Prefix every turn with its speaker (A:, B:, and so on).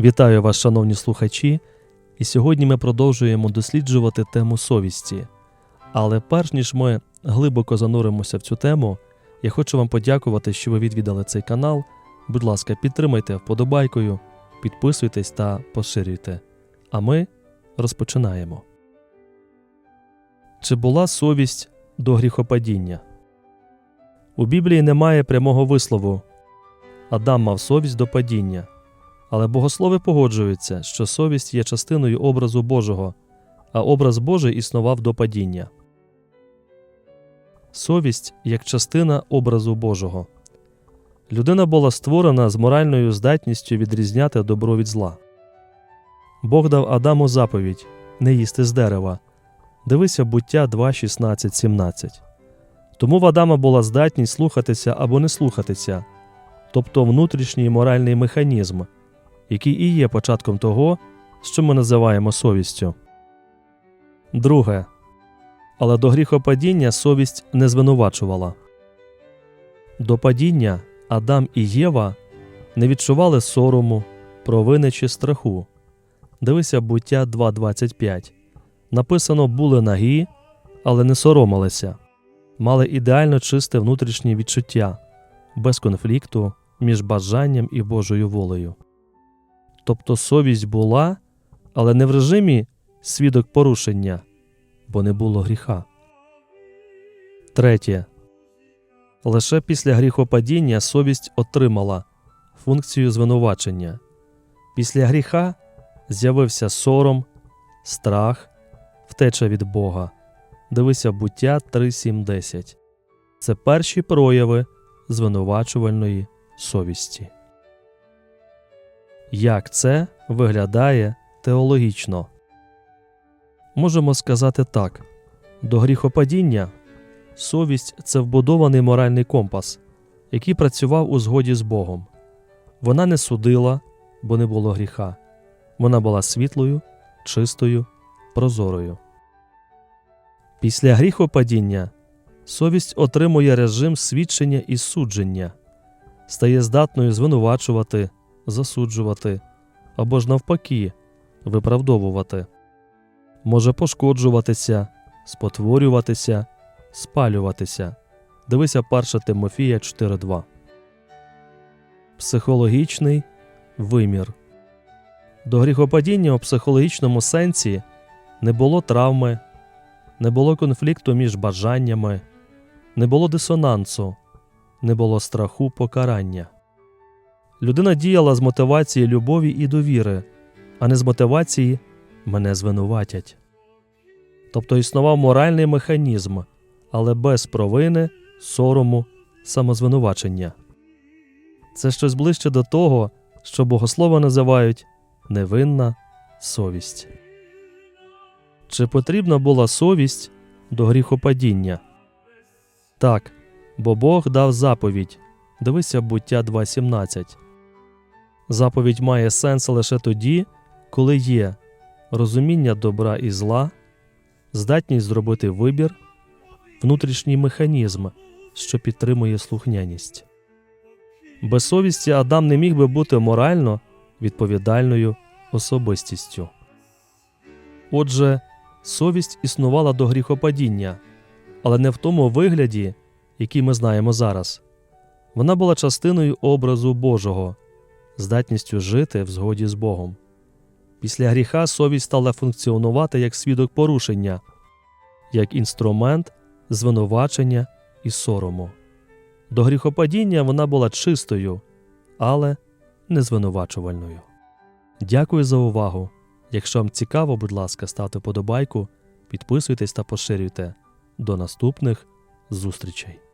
A: Вітаю вас, шановні слухачі, і сьогодні ми продовжуємо досліджувати тему совісті. Але перш ніж ми глибоко зануримося в цю тему, я хочу вам подякувати, що ви відвідали цей канал. Будь ласка, підтримайте вподобайкою, підписуйтесь та поширюйте. А ми розпочинаємо. Чи була совість до гріхопадіння? У Біблії немає прямого вислову Адам мав совість до падіння. Але богослови погоджуються, що совість є частиною образу Божого, а образ Божий існував до падіння. Совість як частина образу Божого. Людина була створена з моральною здатністю відрізняти добро від зла. Бог дав Адаму заповідь не їсти з дерева. Дивися буття 2, 16, 17. Тому в Адама була здатність слухатися або не слухатися, тобто внутрішній моральний механізм який і є початком того, що ми називаємо совістю. Друге. Але до гріхопадіння совість не звинувачувала. До падіння Адам і Єва не відчували сорому, провини чи страху. Дивися буття 2.25. Написано були нагі, але не соромилися, мали ідеально чисте внутрішнє відчуття, без конфлікту між бажанням і Божою волею. Тобто совість була, але не в режимі свідок порушення, бо не було гріха. Третє. Лише після гріхопадіння совість отримала функцію звинувачення. Після гріха з'явився сором, страх, втеча від Бога. Дивися буття 3.7.10. Це перші прояви звинувачувальної совісті. Як це виглядає теологічно? Можемо сказати так: до гріхопадіння совість це вбудований моральний компас, який працював у згоді з Богом. Вона не судила, бо не було гріха. Вона була світлою, чистою, прозорою. Після гріхопадіння совість отримує режим свідчення і судження, стає здатною звинувачувати засуджувати або ж навпаки виправдовувати, може пошкоджуватися, спотворюватися, спалюватися. Дивися 1 Тимофія 4.2. Психологічний вимір. До гріхопадіння у психологічному сенсі не було травми, не було конфлікту між бажаннями, не було дисонансу, не було страху покарання. Людина діяла з мотивації любові і довіри, а не з мотивації мене звинуватять. Тобто існував моральний механізм, але без провини, сорому, самозвинувачення. Це щось ближче до того, що богослови називають невинна совість. Чи потрібна була совість до гріхопадіння? Так, бо Бог дав заповідь. Дивися буття 2.17. Заповідь має сенс лише тоді, коли є розуміння добра і зла, здатність зробити вибір, внутрішній механізм, що підтримує слухняність. Без совісті Адам не міг би бути морально відповідальною особистістю. Отже, совість існувала до гріхопадіння, але не в тому вигляді, який ми знаємо зараз. Вона була частиною образу Божого здатністю жити в згоді з Богом. Після гріха совість стала функціонувати як свідок порушення, як інструмент звинувачення і сорому. До гріхопадіння вона була чистою, але не звинувачувальною. Дякую за увагу. Якщо вам цікаво, будь ласка, ставте подобайку, підписуйтесь та поширюйте. До наступних зустрічей!